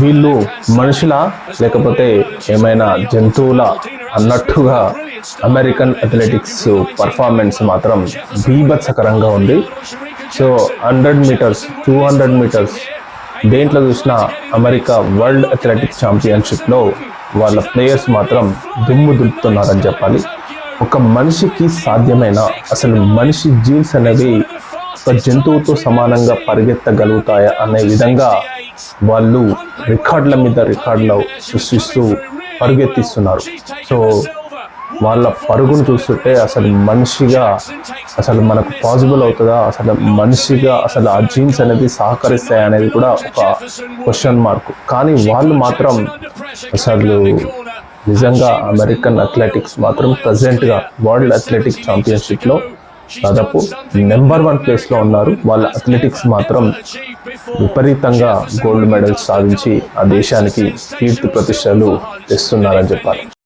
వీళ్ళు మనుషుల? లేకపోతే ఏమైనా జంతువుల? అన్నట్టుగా అమెరికన్ అథ్లెటిక్స్ పర్ఫార్మెన్స్ మాత్రం బీభత్సకరంగా ఉంది. So hundred meters two hundred meters దేంట్లో చూసినా అమెరికా వరల్డ్ అథ్లెటిక్స్ ఛాంపియన్షిప్లో వాళ్ళ ప్లేయర్స్ మాత్రం దుమ్ము దులుపుతున్నారని చెప్పాలి. ఒక మనిషికి సాధ్యమైన అసలు మనిషి జీన్స్ అనేవి ఒక జంతువుతో సమానంగా పరిగెత్తగలుగుతాయా? అనే విధంగా వాళ్ళు రికార్డుల మీద రికార్డులు సృష్టిస్తూ పరుగెత్తిస్తున్నారు. సో వాళ్ళ పరుగును చూస్తుంటే అసలు మనిషిగా అసలు మనకు పాసిబుల్ అవుతుందా? అసలు మనిషిగా అసలు ఆ జీన్స్ అనేది సహకరిస్తాయి అనేది కూడా ఒక క్వశ్చన్ మార్క్ కానీ వాళ్ళు మాత్రం అసలు నిజంగా అమెరికన్ అథ్లెటిక్స్ మాత్రం ప్రజెంట్గా వరల్డ్ అథ్లెటిక్స్ ఛాంపియన్షిప్లో దాదాపు నెంబర్ వన్ ప్లేస్లో ఉన్నారు. వాళ్ళ అథ్లెటిక్స్ మాత్రం విపరీతంగా గోల్డ్ మెడల్స్ సాధించి ఆ దేశానికి కీర్తి ప్రతిష్టలు తెస్తున్నారని చెప్పాలి.